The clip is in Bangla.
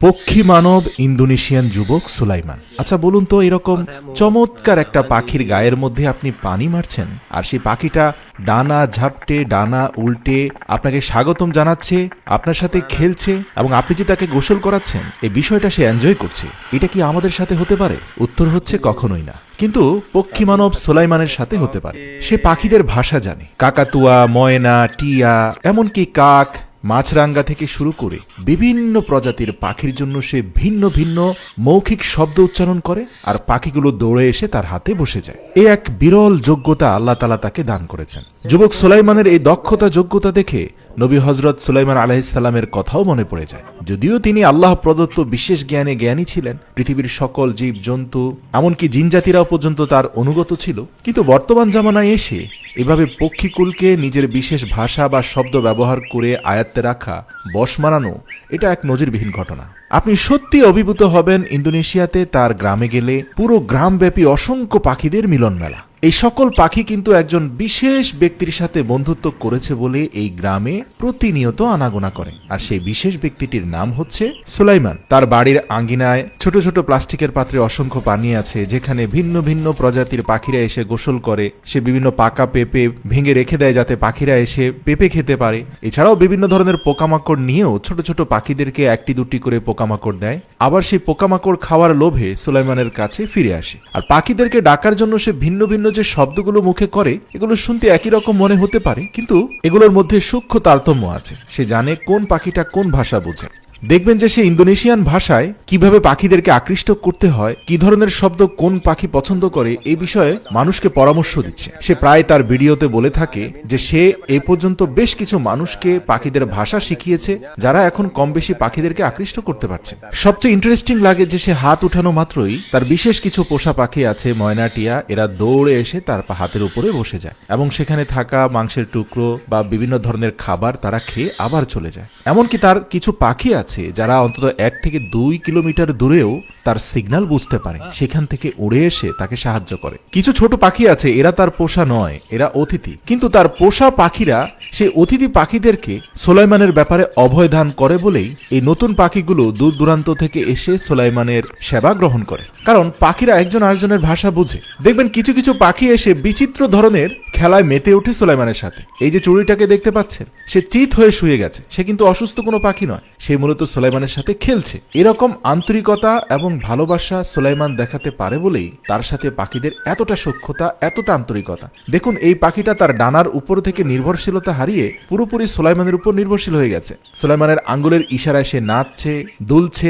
পক্ষী মানব ইন্দোনেশিয়ান যুবক সুলাইমান। আচ্ছা বলুন তো, এরকম চমৎকার একটা পাখির গায়ের মধ্যে আপনি পানি মারছেন, আর সেই পাখিটা ডানা ঝাপটে, ডানা উল্টে আপনাকে স্বাগতম জানাচ্ছে, আপনার সাথে খেলছে, এবং আপনি যে তাকে গোসল করাচ্ছেন এই বিষয়টা সে এনজয় করছে। এটা কি আমাদের সাথে হতে পারে? উত্তর হচ্ছে কখনোই না। কিন্তু পক্ষী মানব সোলাইমানের সাথে হতে পারে। সে পাখিদের ভাষা জানে। কাকাতুয়া, ময়না, টিয়া, এমনকি কাক মাছরাঙ্গা থেকে শুরু করে বিভিন্ন প্রজাতির পাখির জন্য সে ভিন্ন ভিন্ন মৌখিক শব্দ উচ্চারণ করে আর পাখিগুলো দৌড়ে এসে তার হাতে বসে যায়। এ এক বিরল যোগ্যতা আল্লাহ তালা তাকে দান করেছেন। যুবক সুলাইমানের এই দক্ষতা যোগ্যতা দেখে নবী হজরত সুলাইমান আলাহিসাল্লামের কথাও মনে পড়ে যায়। যদিও তিনি আল্লাহ প্রদত্ত বিশেষ জ্ঞানে জ্ঞানী ছিলেন, পৃথিবীর সকল জীব জন্তু এমনকি জিনজাতিরাও পর্যন্ত তার অনুগত ছিল, কিন্তু বর্তমান জামানায় এসে এভাবে পক্ষীকুলকে নিজের বিশেষ ভাষা বা শব্দ ব্যবহার করে আয়ত্তে রাখা, বশ মানানো এটা এক নজিরবিহীন ঘটনা। আপনি সত্যি অভিভূত হবেন ইন্দোনেশিয়াতে তার গ্রামে গেলে। পুরো গ্রামব্যাপী অসংখ্য পাখিদের মিলন মেলা এই সকল পাখি কিন্তু একজন বিশেষ ব্যক্তির সাথে বন্ধুত্ব করেছে বলে এই গ্রামে প্রতিনিয়ত আনাগোনা করে। আর সেই বিশেষ ব্যক্তিটির নাম হচ্ছে সুলাইমান। তার বাড়ির আঙ্গিনায় ছোট ছোট প্লাস্টিকের পাত্রে অসংখ্য পানি আছে, যেখানে ভিন্ন ভিন্ন প্রজাতির পাখিরা এসে গোসল করে। সে বিভিন্ন পাকা পেঁপে ভেঙে রেখে দেয় যাতে পাখিরা এসে পেঁপে খেতে পারে। এছাড়াও বিভিন্ন ধরনের পোকামাকড় নিয়েও ছোট ছোট পাখিদেরকে একটি দুটি করে পোকামাকড় দেয়। আবার সেই পোকামাকড় খাওয়ার লোভে সুলাইমানের কাছে ফিরে আসে। আর পাখিদেরকে ডাকার জন্য সে ভিন্ন ভিন্ন যে শব্দগুলো মুখে করে, এগুলো শুনতে একই রকম মনে হতে পারে, কিন্তু এগুলোর মধ্যে সূক্ষ্ম তারতম্য আছে। সে জানে কোন পাখিটা কোন ভাষা বোঝে। দেখবেন যে সে ইন্দোনেশিয়ান ভাষায় কীভাবে পাখিদেরকে আকৃষ্ট করতে হয়, কি ধরনের শব্দ কোন পাখি পছন্দ করে, এই বিষয়ে মানুষকে পরামর্শ দিচ্ছে। সে প্রায় তার ভিডিওতে বলে থাকে যে সে এ পর্যন্ত বেশ কিছু মানুষকে পাখিদের ভাষা শিখিয়েছে, যারা এখন কম বেশি পাখিদেরকে আকৃষ্ট করতে পারছে। সবচেয়ে ইন্টারেস্টিং লাগে যে সে হাত উঠানো মাত্রই তার বিশেষ কিছু পোষা পাখি আছে, ময়নাটিয়া, এরা দৌড়ে এসে তার হাতের উপরে বসে যায়। এবং সেখানে থাকা মাংসের টুকরো বা বিভিন্ন ধরনের খাবার তারা খেয়ে আবার চলে যায়। এমনকি তার কিছু পাখি আছে যারা অন্তত এক থেকে দুই কিলোমিটার দূরেও তার সিগন্যাল বুঝতে পারে। সেখান থেকে উড়ে এসে তাকে সাহায্য করে। কিছু ছোট পাখি আছে, এরা তার পোষা নয়, এরা অতিথি। কিন্তু তার পোষা পাখিরা সেই অতিথি পাখিদেরকে সোলাইমানের ব্যাপারে অভয় দান করে বলেই এই নতুন পাখিগুলো দূর দূরান্ত থেকে এসে সোলাইমানের সেবা গ্রহণ করে। কারণ পাখিরা একজন আরেকজনের ভাষা বুঝে। দেখবেন কিছু কিছু পাখি এসে বিচিত্র ধরনের খেলায় মেতে ওঠে সোলাইমানের সাথে। এই যে চুড়িটাকে দেখতে পাচ্ছেন, সে চিত হয়ে শুয়ে গেছে। সে কিন্তু অসুস্থ কোনো পাখি নয়। সে মূলত সোলাইমানের সাথে খেলছে। এরকম আন্তরিকতা এবং ভালোবাসা সুলাইমান দেখাতে পারে বলেই তার সাথে পাখিদের এতটা সক্ষতা এতটা আন্তরিকতা। দেখুন, এই পাখিটা তার ডানার উপর থেকে নির্ভরশীলতা হারিয়ে পুরোপুরি সুলাইমানের উপর নির্ভরশীল হয়ে গেছে। সুলাইমানের আঙ্গুলের ইশারায় সে নাচছে, দুলছে